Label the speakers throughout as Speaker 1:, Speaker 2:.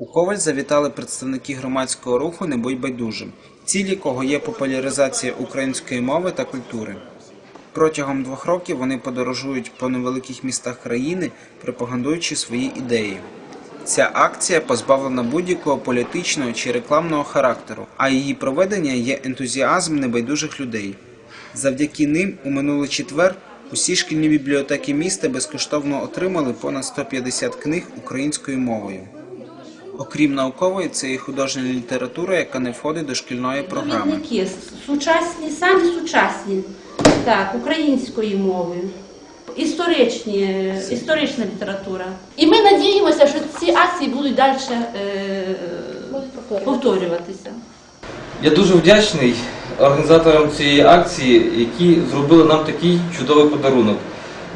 Speaker 1: У Коваль завітали представники громадського руху «Не будь байдужим», ціль якого є популяризація української мови та культури. Протягом двох років вони подорожують по невеликих містах країни, пропагандуючи свої ідеї. Ця акція позбавлена будь-якого політичного чи рекламного характеру, а її проведення є ентузіазм небайдужих людей. Завдяки ним у минулий четвер усі шкільні бібліотеки міста безкоштовно отримали понад 150 книг українською мовою. Окрім наукової, це і художня література, яка не входить до шкільної програми.
Speaker 2: Довідники сучасні, самі сучасні, так, українською мовою. Історичні, історична література. І ми надіємося, що ці акції будуть далі е, повторюватися.
Speaker 3: Я дуже вдячний організаторам цієї акції, які зробили нам такий чудовий подарунок.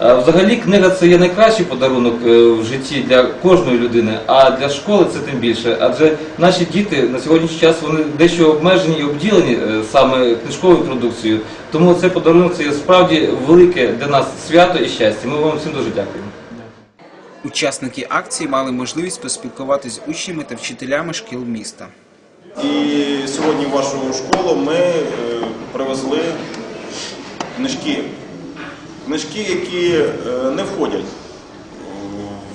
Speaker 3: Е, Взагалі, книга це є найкращий подарунок е, в житті для кожної людини, а для школи це тим більше. Адже наші діти на сьогоднішній час вони дещо обмежені і обділені е, саме книжковою продукцією. Тому цей подарунок це є справді велике для нас свято і щастя. Ми вам всім дуже дякуємо.
Speaker 1: Учасники акції мали можливість поспілкуватися з учнями та вчителями шкіл міста.
Speaker 4: І сьогодні в вашу школу ми привезли книжки. Книжки, які е, не входять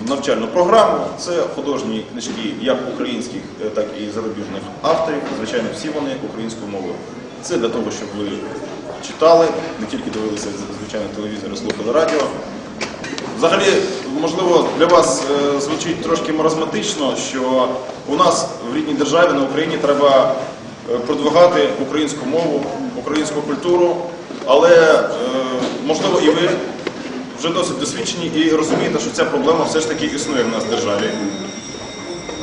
Speaker 4: в навчальну програму. Це художні книжки як українських, е, так і зарубіжних авторів. Звичайно, всі вони українською мовою. Це для того, щоб ви читали, не тільки дивилися звичайно телевізор, слухали радіо. Взагалі, можливо, для вас е, звучить трошки маразматично, що у нас в рідній державі на Україні треба е, продвигати українську мову, українську культуру, але е, можливо і ви вже досить досвідчені і розумієте, що ця проблема все ж таки існує в нас в державі.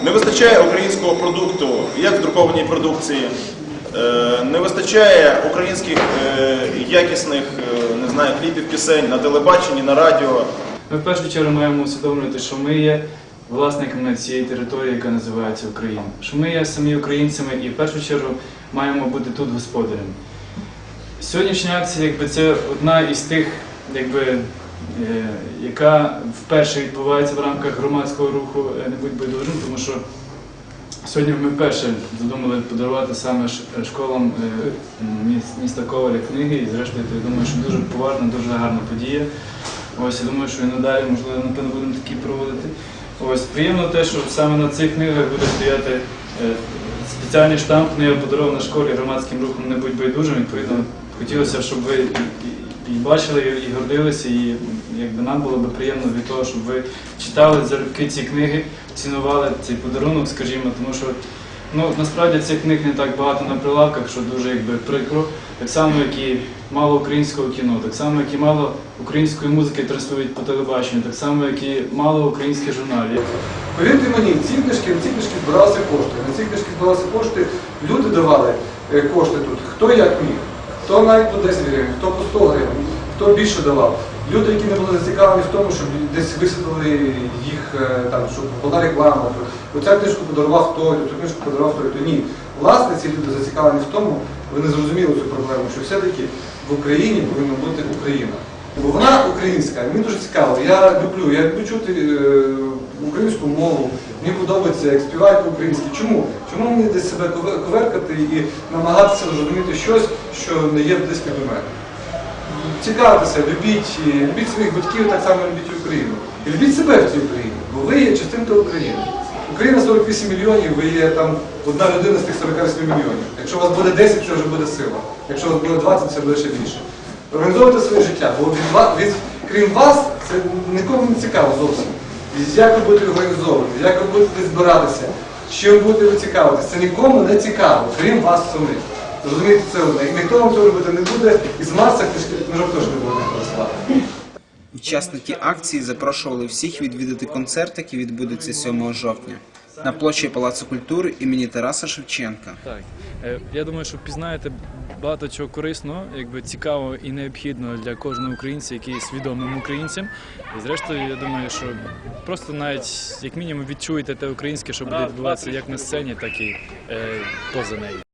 Speaker 4: Не вистачає українського продукту, як друкованій продукції. Е, Не вистачає українських е, якісних е, не знаю, кліпів, пісень на телебаченні, на радіо.
Speaker 5: Ми в першу чергу маємо усвідомлювати, що ми є власниками цієї території, яка називається Україна. Що ми є самі українцями і в першу чергу маємо бути тут господарями. Сьогоднішня акція, якби це одна із тих, якби, е, яка вперше відбувається в рамках громадського руху е, «Не будь байдужим, тому що сьогодні ми вперше задумали подарувати саме школам е, міс- міста Коваля книги, і зрештою я думаю, що дуже поважна, дуже гарна подія. Ось я думаю, що і надалі, можливо, напевно, будемо такі проводити. Ось приємно те, що саме на цих книгах буде стояти е, спеціальний штамп книга подарована школі громадським рухом не будь байдужим. Відповідно, хотілося, щоб ви і, бачили, і гордилися, і якби нам було б приємно від того, щоб ви читали залюбки ці книги, цінували цей подарунок, скажімо, тому що Ну, насправді цих книг не так багато на прилавках, що дуже якби прикро. Так само, як і мало українського кіно, так само, як і мало української музики транслюють по телебаченню, так само, як і мало українських журналів.
Speaker 6: Повірте мені, ці книжки, ці книжки збиралися кошти. На ці книжки збиралися кошти, люди давали е, кошти тут. Хто як міг, хто навіть по 10 гривень, хто по 100 гривень, хто більше давав. Люди, які не були зацікавлені в тому, щоб десь висвітлили їх, е, там, щоб була реклама. Оця книжку подарував хто, цю книжку подарував хто, то ні. Власне, ці люди зацікавлені в тому, вони зрозуміли цю проблему, що все-таки в Україні повинна бути Україна. Бо вона українська, мені дуже цікаво. Я люблю, я люблю чути е, українську мову. Мені подобається, як співають по-українськи. Чому? Чому мені десь себе коверкати і намагатися зрозуміти щось, що не є близьке до мене? Цікавтеся, любіть, любіть своїх батьків, так само любіть Україну. І любіть себе в цій Україні, бо ви є частинкою України. Україна 48 мільйонів, ви є там одна людина з тих 48 мільйонів. Якщо у вас буде 10, це вже буде сила. Якщо у вас буде 20, це буде ще більше. Організовуйте своє життя, бо від, від, крім вас, це нікому не цікаво зовсім. Як ви будете організовувати, як ви будете збиратися, що ви будете цікавитися, це нікому не цікаво, крім вас самих. Розумієте, це одне. І ніхто вам цього робити не буде, і з Марса книжок теж не буде ніхто.
Speaker 1: Учасники акції запрошували всіх відвідати концерт, який відбудеться 7 жовтня на площі Палацу культури імені Тараса Шевченка.
Speaker 5: Так, Е, я думаю, що пізнаєте багато чого корисного, якби цікавого і необхідного для кожного українця, який є свідомим українцем. І зрештою, я думаю, що просто навіть як мінімум відчуєте те українське, що буде відбуватися як на сцені, так і е, поза нею.